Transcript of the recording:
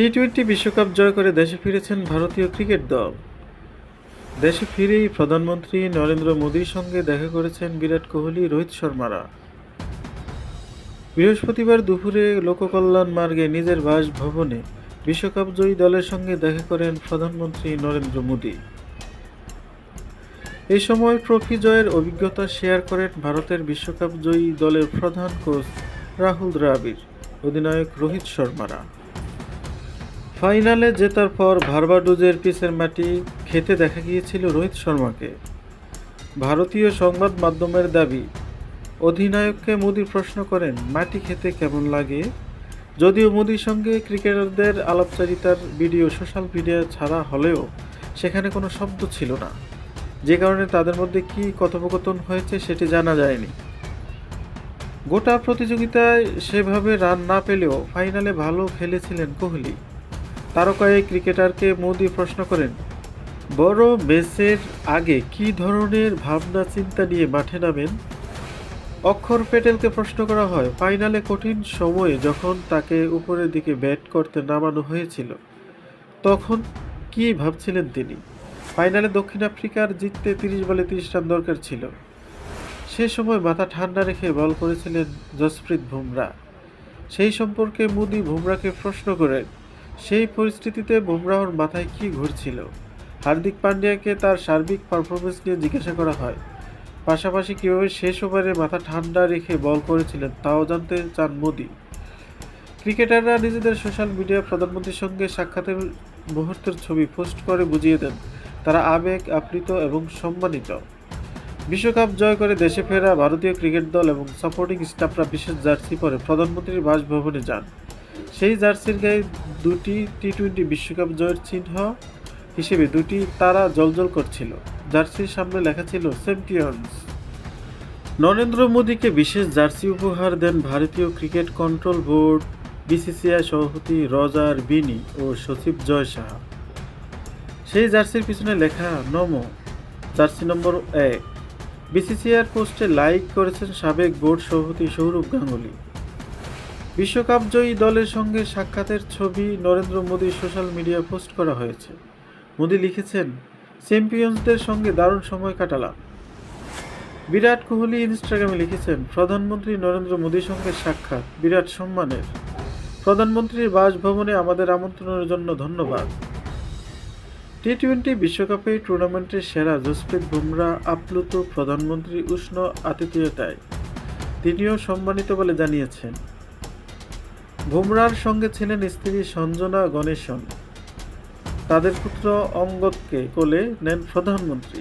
T twenty বিশ্বকাপ জয় করে দেশে ফিরেছেন ভারতীয় ক্রিকেট দল। দেশে ফিরেই প্রধানমন্ত্রী নরেন্দ্র মোদীর সঙ্গে দেখা করেছেন বিরাট কোহলি, রোহিত শর্মারা। বৃহস্পতিবার দুপুরে লোককল্যাণ মার্গে নিজের বাসভবনে বিশ্বকাপ জয়ী দলের সঙ্গে দেখা করেন প্রধানমন্ত্রী নরেন্দ্র মোদী। এ সময় ট্রফি জয়ের অভিজ্ঞতা শেয়ার করেন ভারতের বিশ্বকাপ জয়ী দলের প্রধান কোচ রাহুল দ্রাবিড়, অধিনায়ক রোহিত শর্মারা। ফাইনালে জেতার পর ভারবাডুজের পিসের মাটি খেতে দেখা গিয়েছিল রোহিত শর্মাকে। ভারতীয় সংবাদ মাধ্যমের দাবি, অধিনায়ককে মোদি প্রশ্ন করেন, মাটি খেতে কেমন লাগে? যদিও মোদির সঙ্গে ক্রিকেটারদের আলাপচারিতার ভিডিও সোশ্যাল মিডিয়া ছাড়া হলেও সেখানে কোনো শব্দ ছিল না। যে কারণে তাদের মধ্যে কী কথোপকথন হয়েছে সেটি জানা যায়নি। গোটা প্রতিযোগিতায় সেভাবে রান না পেলেও ফাইনালে ভালো খেলেছিলেন কোহলি। তারকা এই ক্রিকেটারকে মোদি প্রশ্ন করেন, বড় ম্যাচের আগে কী ধরনের ভাবনা চিন্তা নিয়ে মাঠে নামেন? অক্ষর প্যাটেলকে প্রশ্ন করা হয়, ফাইনালে কঠিন সময়ে যখন তাকে উপরের দিকে ব্যাট করতে নামানো হয়েছিল, তখন কী ভাবছিলেন তিনি? ফাইনালে দক্ষিণ আফ্রিকার জিততে তিরিশ বলে তিরিশ রান দরকার ছিল। সে সময় মাথা ঠান্ডা রেখে বল করেছিলেন জসপ্রীত বুমরা। সেই সম্পর্কে মোদি বুমরাকে প্রশ্ন করেন সেই পরিস্থিতিতে বুমরাহর মাথায় কি ঘুরছিল? হার্দিক পান্ডিয়াকে তার সার্বিক পারফরমেন্স নিয়ে জিজ্ঞাসা করা হয়। পাশাপাশি কীভাবে শেষ ওভারে মাথা ঠান্ডা রেখে বল করেছিলেন তাও জানতে চান মোদি। ক্রিকেটাররা নিজেদের সোশ্যাল মিডিয়া প্রধানমন্ত্রীর সঙ্গে সাক্ষাতের মুহূর্তের ছবি পোস্ট করে বুঝিয়ে দেন, তারা আবেগ, আপ্লিত এবং সম্মানিত। বিশ্বকাপ জয় করে দেশে ফেরা ভারতীয় ক্রিকেট দল এবং সাপোর্টিং স্টাফরা বিশেষ জার্সি পরে প্রধানমন্ত্রীর বাসভবনে যান। সেই জার্সির গায়ে দুটি টি টোয়েন্টি বিশ্বকাপ জয়ের চিহ্ন হিসেবে দুটি তারা জলজল করছিল। জার্সির সামনে লেখা ছিল চ্যাম্পিয়ন্স নরেন্দ্র মোদীকে বিশেষ জার্সি উপহার দেন ভারতীয় ক্রিকেট কন্ট্রোল বোর্ড, বিসিসিআই সভাপতি রজার বিনি ও সচিব জয় সাহা। সেই জার্সির পিছনে লেখা নমো, জার্সি নম্বর এক। বিসিসিআর পোস্টে লাইক করেছেন সাবেক বোর্ড সভাপতি সৌরভ গাঙ্গুলি। বিশ্বকাপ জয়ী দলের সঙ্গে সাক্ষাতের ছবি Narendra Modi social media post করা হয়েছে। মোদী লিখেছেন, চ্যাম্পিয়ন্সদের সঙ্গে দারুণ সময় কাটালাম। বিরাট কোহলি ইনস্টাগ্রামে লিখেছেন, প্রধানমন্ত্রী নরেন্দ্র মোদীর সঙ্গে সাক্ষাৎ, বিরাট সম্মানের। প্রধানমন্ত্রীর বাসভবনে আমাদের আমন্ত্রণের জন্য ধন্যবাদ। টি টোয়েন্টি বিশ্বকাপে টুর্নামেন্টের সেরা জসপ্রীত বুমরা, আপ্লুত প্রধানমন্ত্রী উষ্ণ আতিথেয়তায়। তিনিও সম্মানিত বলে জানিয়েছেন বুমরার সঙ্গে ছিলেন স্ত্রী সঞ্জনা গণেশন। তাদের পুত্র অঙ্গদকে কোলে নেন প্রধানমন্ত্রী।